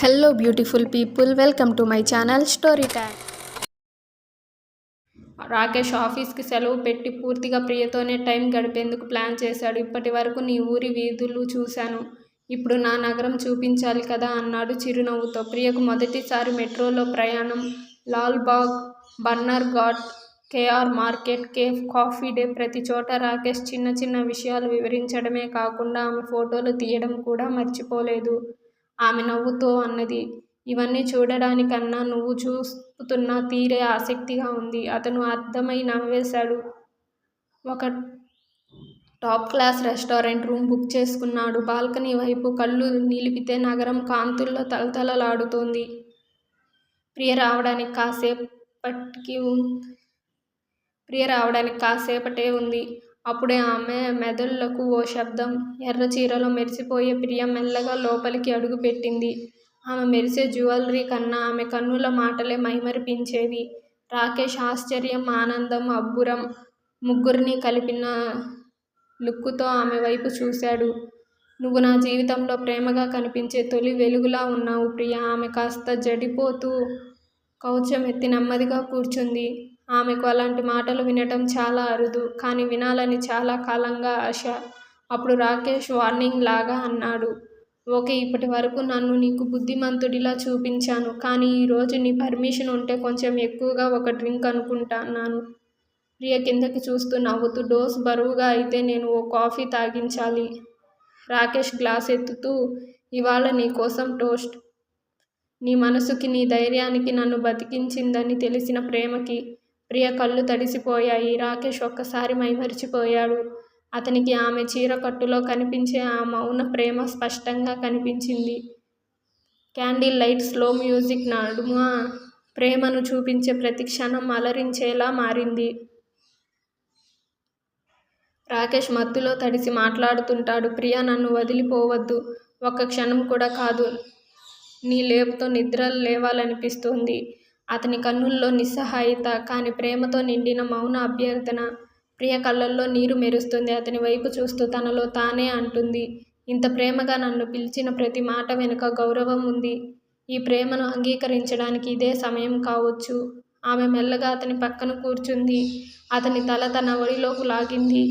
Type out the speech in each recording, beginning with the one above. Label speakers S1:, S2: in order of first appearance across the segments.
S1: Hello beautiful people welcome to my channel story time Rakesh ఆఫీస్కి సెలవు పెట్టి పూర్తిగా ప్రియతోనే టైం గడిపేందుకు ప్లాన్ చేశాడు. ఇప్పటి వరకు నీ ఊరి వీధులు చూశాను. ఇప్పుడు నా నగరం చూపించాలి కదా అన్నాడు చిరునవ్వుతో. ప్రియకు మొదటిసారి మెట్రోలో ప్రయాణం. Lalbagh Bannerghatta KR market cafe coffee day ప్రతి చోట రాకేష్ చిన్న చిన్న విషయాలు వివరించడమే కాకుండా ఆమె ఫోటోలు తీయడం కూడా మర్చిపోలేదు. ఆమె నవ్వుతో అన్నది. ఇవన్నీ చూడడానికన్నా నువ్వు చూపుతున్న తీరే ఆసక్తిగా ఉంది. అతను అర్థమై నవ్వేశాడు. ఒక top class restaurant room book చేసుకున్నాడు. బాల్కనీ వైపు కళ్ళు నిలిపితే నగరం కాంతుల్లో తలతలలాడుతోంది. ప్రియ రావడానికి కాసేపటికి ప్రియ రావడానికి కాసేపటే ఉంది. అప్పుడే ఆమె మెదళ్ళకు ఓ శబ్దం ఎర్ర చీరలో మెరిసిపోయే ప్రియ మెల్లగా లోపలికి అడుగుపెట్టింది ఆమె మెరిసే జ్యువెలరీ కన్నా ఆమె కన్నుల మాటలే మైమరిపించేవి. రాకేష్ ఆశ్చర్యం ఆనందం అబ్బురం ముగ్గురిని కలిపిన లుక్కుతో ఆమె వైపు చూశాడు. నువ్వు నా జీవితంలో ప్రేమగా కనిపించే తొలి వెలుగులా ఉన్నావు ప్రియ. ఆమె కాస్త జడిపోతూ కౌచం ఎత్తి నెమ్మదిగా కూర్చుంది. ఆమెకు అలాంటి మాటలు వినటం చాలా అరుదు కానీ వినాలని చాలా కాలంగా ఆశ. అప్పుడు రాకేష్ వార్నింగ్ లాగా అన్నాడు. ఓకే ఇప్పటి వరకు నన్ను నీకు బుద్ధిమంతుడిలా చూపించాను కానీ ఈరోజు నీ పర్మిషన్ ఉంటే కొంచెం ఎక్కువగా ఒక డ్రింక్ అనుకుంటున్నాను. ప్రియ కిందకి చూస్తూ నవ్వుతూ డోస్ బరువుగా అయితే నేను ఓ కాఫీ తాగించాలి. రాకేష్ గ్లాస్ ఎత్తుతూ ఇవాళ నీ కోసం టోస్ట్. నీ మనసుకి నీ ధైర్యానికి నన్ను బతికించిందని తెలిసిన ప్రేమకి ప్రియ కళ్ళు తడిసిపోయాయి. రాకేష్ ఒక్కసారి మైమరిచిపోయాడు. అతనికి ఆమె చీర కట్టులో కనిపించే ఆ మౌన ప్రేమ స్పష్టంగా కనిపించింది. క్యాండిల్ లైట్ స్లో మ్యూజిక్ నడుమ ప్రేమను చూపించే ప్రతి క్షణం అలరించేలా మారింది. రాకేష్ మత్తులో తడిసి మాట్లాడుతుంటాడు. ప్రియ నన్ను వదిలిపోవద్దు. ఒక్క క్షణం కూడా కాదు. నీ లేపుతో నిద్ర లేవాలనిపిస్తుంది. అతని కన్నుల్లో నిస్సహాయత కానీ ప్రేమతో నిండిన మౌన అభ్యర్థన. ప్రియ కళ్ళల్లో నీరు మెరుస్తుంది. అతని వైపు చూస్తూ తనలో తానే అంటుంది. ఇంత ప్రేమగా నన్ను పిలిచిన ప్రతి మాట వెనుక గౌరవం ఉంది. ఈ ప్రేమను అంగీకరించడానికి ఇదే సమయం కావచ్చు. ఆమె మెల్లగా అతని పక్కన కూర్చుంది. అతని తల తన ఒడిలోకి లాగింది.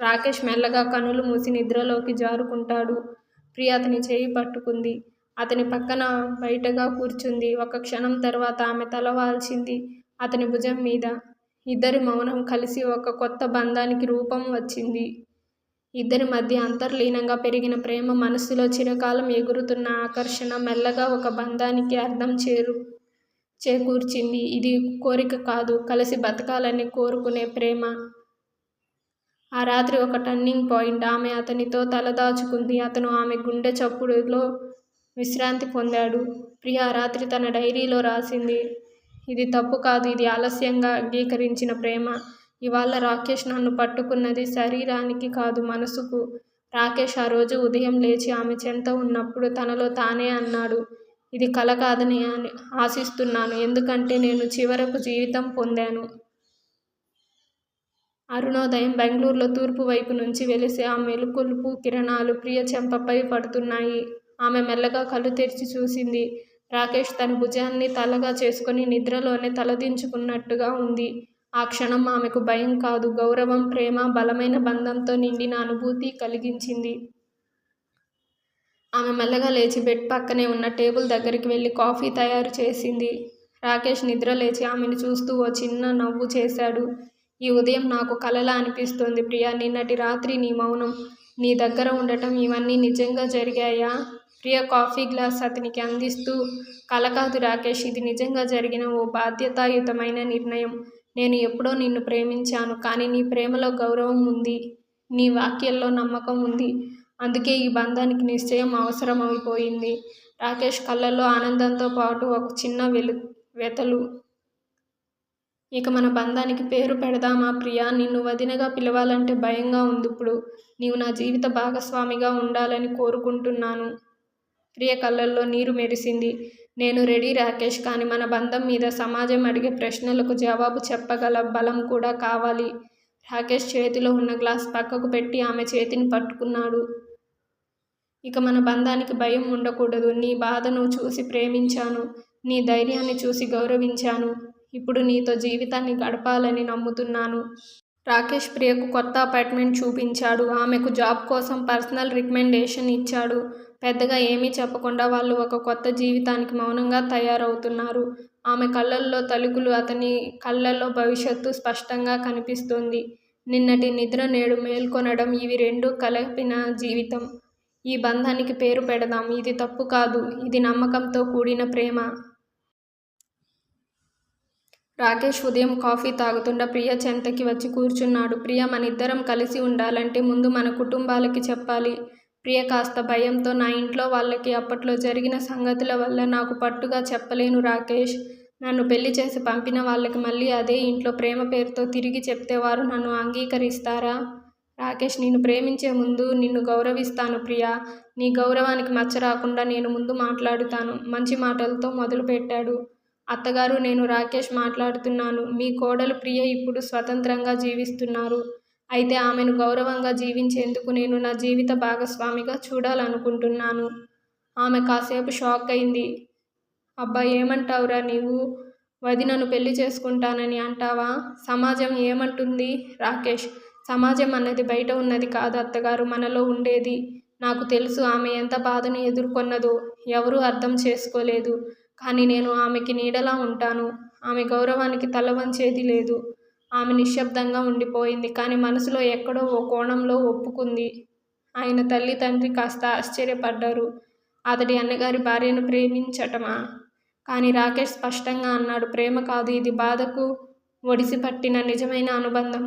S1: రాకేష్ మెల్లగా కనులు మూసి నిద్రలోకి జారుకుంటాడు. ప్రియ అతని చేయి పట్టుకుంది. అతని పక్కన బయటగా కూర్చుంది. ఒక క్షణం తర్వాత ఆమె తల వాల్చింది అతని భుజం మీద. ఇద్దరి మౌనం కలిసి ఒక కొత్త బంధానికి రూపం వచ్చింది. ఇద్దరి మధ్య అంతర్లీనంగా పెరిగిన ప్రేమ మనసులో చిరకాలం ఎగురుతున్న ఆకర్షణ మెల్లగా ఒక బంధానికి అర్థం చేరు చేకూర్చింది. ఇది కోరిక కాదు కలిసి బతకాలని కోరుకునే ప్రేమ. ఆ రాత్రి ఒక టర్నింగ్ పాయింట్ ఆమె అతనితో తలదాచుకుంది అతను ఆమె గుండె చప్పుడులో విశ్రాంతి పొందాడు. ప్రియ రాత్రి తన డైరీలో రాసింది ఇది తప్పు కాదు ఇది ఆలస్యంగా అంగీకరించిన ప్రేమ. ఇవాళ రాకేష్ నన్ను పట్టుకున్నది శరీరానికి కాదు మనసుకు. రాకేష్ ఆ రోజు ఉదయం లేచి ఆమె చెంత ఉన్నప్పుడు తనలో తానే అన్నాడు ఇది కల కాదని అని ఆశిస్తున్నాను. ఎందుకంటే నేను చివరకు జీవితం పొందాను. అరుణోదయం బెంగళూరులో తూర్పు వైపు నుంచి వెలిసే ఆ మెలుకొలుపు కిరణాలు ప్రియ చెంపపై పడుతున్నాయి. ఆమె మెల్లగా కళ్ళు తెరిచి చూసింది. రాకేష్ తన భుజాన్ని తలగా చేసుకుని నిద్రలోనే తలదించుకున్నట్టుగా ఉంది. ఆ క్షణం ఆమెకు భయం కాదు. గౌరవం ప్రేమ బలమైన బంధంతో నిండిన అనుభూతి కలిగించింది. ఆమె మెల్లగా లేచి బెడ్ పక్కనే ఉన్న టేబుల్ దగ్గరికి వెళ్ళి కాఫీ తయారు చేసింది. రాకేష్ నిద్ర లేచి ఆమెను చూస్తూ ఓ చిన్న నవ్వు చేశాడు. ఈ ఉదయం నాకు కలలా అనిపిస్తోంది ప్రియా. నిన్నటి రాత్రి నీ మౌనం నీ దగ్గర ఉండటం ఇవన్నీ నిజంగా జరిగాయా? ప్రియ కాఫీ గ్లాస్ అతనికి అందిస్తూ కలకాదు రాకేష్ ఇది నిజంగా జరిగిన ఓ బాధ్యతాయుతమైన నిర్ణయం. నేను ఎప్పుడో నిన్ను ప్రేమించాను కానీ నీ ప్రేమలో గౌరవం ఉంది నీ వాక్యంలో నమ్మకం ఉంది. అందుకే ఈ బంధానికి నిశ్చయం అవసరం అయిపోయింది రాకేష్ కళ్ళల్లో ఆనందంతో పాటు ఒక చిన్న వెలు వెతలు. ఇక మన బంధానికి పేరు పెడదామా ప్రియా? నిన్ను వదినగా పిలవాలంటే భయంగా ఉంది ఇప్పుడు. నీవు నా జీవిత భాగస్వామిగా ఉండాలని కోరుకుంటున్నాను. ప్రియ కళ్ళల్లో నీరు మెరిసింది. నేను రెడీ రాకేష్ కానీ మన బంధం మీద సమాజం అడిగే ప్రశ్నలకు జవాబు చెప్పగల బలం కూడా కావాలి రాకేష్ చేతిలో ఉన్న గ్లాస్ పక్కకు పెట్టి ఆమె చేతిని పట్టుకున్నాడు. ఇక మన బంధానికి భయం ఉండకూడదు. నీ బాధను చూసి ప్రేమించాను. నీ ధైర్యాన్ని చూసి గౌరవించాను. ఇప్పుడు నీతో జీవితాన్ని గడపాలని నమ్ముతున్నాను. రాకేష్ ప్రియకు కొత్త అపార్ట్మెంట్ చూపించాడు. ఆమెకు జాబ్ కోసం పర్సనల్ రికమెండేషన్ ఇచ్చాడు. పెద్దగా ఏమీ చెప్పకుండా వాళ్ళు ఒక కొత్త జీవితానికి మౌనంగా తయారవుతున్నారు. ఆమె కళ్ళల్లో తలుకులు అతని కళ్ళల్లో భవిష్యత్తు స్పష్టంగా కనిపిస్తుంది. నిన్నటి నిద్ర నేడు మేల్కొనడం ఇవి రెండు కలిపిన జీవితం. ఈ బంధానికి పేరు పెడదాం. ఇది తప్పు కాదు. ఇది నమ్మకంతో కూడిన ప్రేమ. రాకేష్ ఉదయం కాఫీ తాగుతుండ ప్రియ చెంతకి వచ్చి కూర్చున్నాడు. ప్రియ మనిద్దరం కలిసి ఉండాలంటే ముందు మన కుటుంబాలకి చెప్పాలి. ప్రియ కాస్త భయంతో నా ఇంట్లో వాళ్ళకి అప్పట్లో జరిగిన సంగతుల వల్ల నాకు పట్టుగా చెప్పలేను రాకేష్. నన్ను పెళ్ళి చేసి పంపిన వాళ్ళకి మళ్ళీ అదే ఇంట్లో ప్రేమ పేరుతో తిరిగి చెప్తే వారు నన్ను అంగీకరిస్తారా? రాకేష్ నిన్ను ప్రేమించే ముందు నిన్ను గౌరవిస్తాను ప్రియా. నీ గౌరవానికి మచ్చ రాకుండా నేను ముందు మాట్లాడుతాను. మంచి మాటలతో మొదలుపెట్టాడు. అత్తగారు నేను రాకేష్ మాట్లాడుతున్నాను. మీ కోడలు ప్రియ ఇప్పుడు స్వతంత్రంగా జీవిస్తున్నారు. అయితే ఆమెను గౌరవంగా జీవించేందుకు నేను నా జీవిత భాగస్వామిగా చూడాలనుకుంటున్నాను. ఆమె కాసేపు షాక్ అయింది. అబ్బా ఏమంటావురా నీవు? వదినను పెళ్ళి చేసుకుంటానని అంటావా? సమాజం ఏమంటుంది? రాకేష్ సమాజం అన్నది బయట ఉన్నది కాదు అత్తగారు మనలో ఉండేది. నాకు తెలుసు ఆమె ఎంత బాధను ఎదుర్కొన్నదో. ఎవరూ అర్థం చేసుకోలేదు. కానీ నేను ఆమెకి నీడలా ఉంటాను. ఆమె గౌరవానికి తల వంచేది లేదు. ఆమె నిశ్శబ్దంగా ఉండిపోయింది కానీ మనసులో ఎక్కడో ఓ కోణంలో ఒప్పుకుంది. ఆయన తల్లి తండ్రి కాస్త ఆశ్చర్యపడ్డారు. అతడి అన్నగారి భార్యను ప్రేమించటమా? కానీ రాకేష్ స్పష్టంగా అన్నాడు ప్రేమ కాదు ఇది బాధకు ఒడిసి పట్టిన నిజమైన అనుబంధం.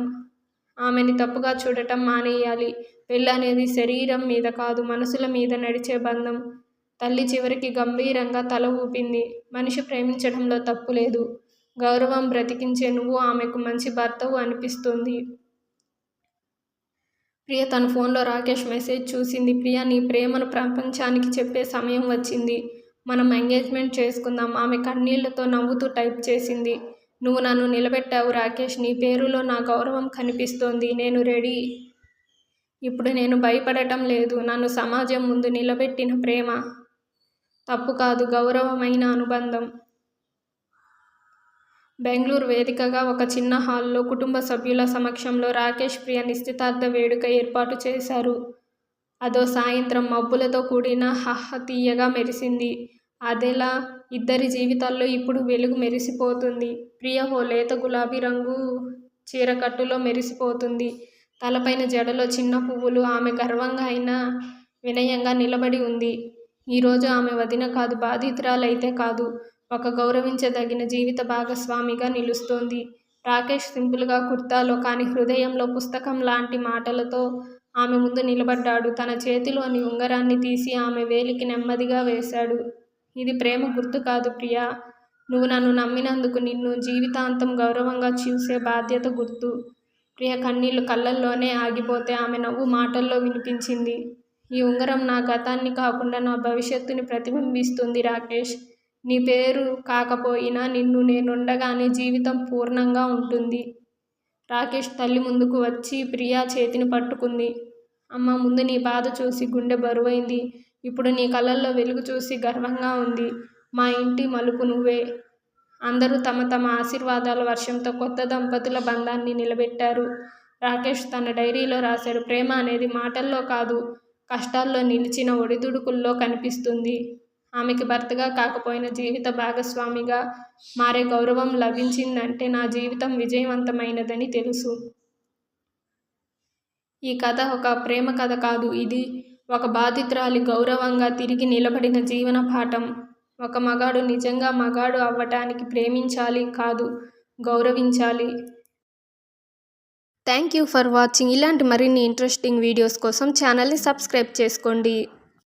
S1: ఆమెని తప్పుగా చూడటం మానేయాలి. పెళ్ళనేది శరీరం మీద కాదు మనసుల మీద నడిచే బంధం. తల్లి చివరికి గంభీరంగా తల ఊపింది. మనిషి ప్రేమించడంలో తప్పు లేదు. గౌరవం బ్రతికించే నువ్వు ఆమెకు మంచి భర్తవు అనిపిస్తుంది. ప్రియ తన ఫోన్లో రాకేష్ మెసేజ్ చూసింది. ప్రియ నీ ప్రేమను ప్రపంచానికి చెప్పే సమయం వచ్చింది. మనం ఎంగేజ్మెంట్ చేసుకుందాం. ఆమె కన్నీళ్ళతో నవ్వుతూ టైప్ చేసింది. నువ్వు నన్ను నిలబెట్టావు రాకేష్. నీ పేరులో నా గౌరవం కనిపిస్తోంది. నేను రెడీ. ఇప్పుడు నేను భయపడటం లేదు. నన్ను సమాజం ముందు నిలబెట్టిన ప్రేమ. తప్పు కాదు గౌరవమైన అనుబంధం. బెంగళూరు వేదికగా ఒక చిన్న హాల్లో కుటుంబ సభ్యుల సమక్షంలో రాకేష్ ప్రియ నిశ్చితార్థ వేడుక ఏర్పాటు చేశారు. అదో సాయంత్రం మబ్బులతో కూడిన హహ తీయగా మెరిసింది. అదెలా ఇద్దరి జీవితాల్లో ఇప్పుడు వెలుగు మెరిసిపోతుంది. ప్రియ ఓ లేత గులాబీ రంగు చీరకట్టులో మెరిసిపోతుంది. తలపైన జడలో చిన్న పువ్వులు ఆమె గర్వంగా అయినా వినయంగా నిలబడి ఉంది. ఈరోజు ఆమె వదిన కాదు బాధితురాలైతే కాదు. ఒక గౌరవించదగిన జీవిత భాగస్వామిగా నిలుస్తోంది. రాకేష్ సింపుల్గా కుర్తాలో కానీ హృదయంలో పుస్తకం లాంటి మాటలతో ఆమె ముందు నిలబడ్డాడు. తన చేతిలోని ఉంగరాన్ని తీసి ఆమె వేలికి నెమ్మదిగా వేశాడు. ఇది ప్రేమ గుర్తు కాదు ప్రియా. నువ్వు నన్ను నమ్మినందుకు నిన్ను జీవితాంతం గౌరవంగా చూసే బాధ్యత గుర్తు. ప్రియ కన్నీళ్ళు కళ్ళల్లోనే ఆగిపోతే ఆమె నవ్వు మాటల్లో వినిపించింది. ఈ ఉంగరం నా గతాన్ని కాకుండా నా భవిష్యత్తుని ప్రతిబింబిస్తుంది రాకేష్. నీ పేరు కాకపోయినా నిన్ను నేనుండగానే జీవితం పూర్ణంగా ఉంటుంది. రాకేష్ తల్లి ముందుకు వచ్చి ప్రియా చేతిని పట్టుకుంది. అమ్మ ముందు నీ బాధ చూసి గుండె బరువైంది. ఇప్పుడు నీ కళ్ళల్లో వెలుగు చూసి గర్వంగా ఉంది. మా ఇంటి మలుపు నువ్వే. అందరూ తమ తమ ఆశీర్వాదాల వర్షంతో కొత్త దంపతుల బంధాన్ని నిలబెట్టారు. రాకేష్ తన డైరీలో రాశాడు ప్రేమ అనేది మాటల్లో కాదు కష్టాల్లో నిలిచిన ఒడిదుడుకుల్లో కనిపిస్తుంది. ఆమెకి భర్తగా కాకపోయిన జీవిత భాగస్వామిగా మారే గౌరవం లభించిందంటే నా జీవితం విజయవంతమైనదని తెలుసు. ఈ కథ ఒక ప్రేమ కథ కాదు. ఇది ఒక బాధితురాలి గౌరవంగా తిరిగి నిలబడిన జీవన పాఠం. ఒక మగాడు నిజంగా మగాడు అవ్వటానికి ప్రేమించాలి కాదు గౌరవించాలి. థ్యాంక్ యూ ఫర్ వాచింగ్ ఇలాంటి మరిన్ని ఇంట్రెస్టింగ్ వీడియోస్ కోసం ఛానల్ని సబ్స్క్రైబ్ చేసుకోండి.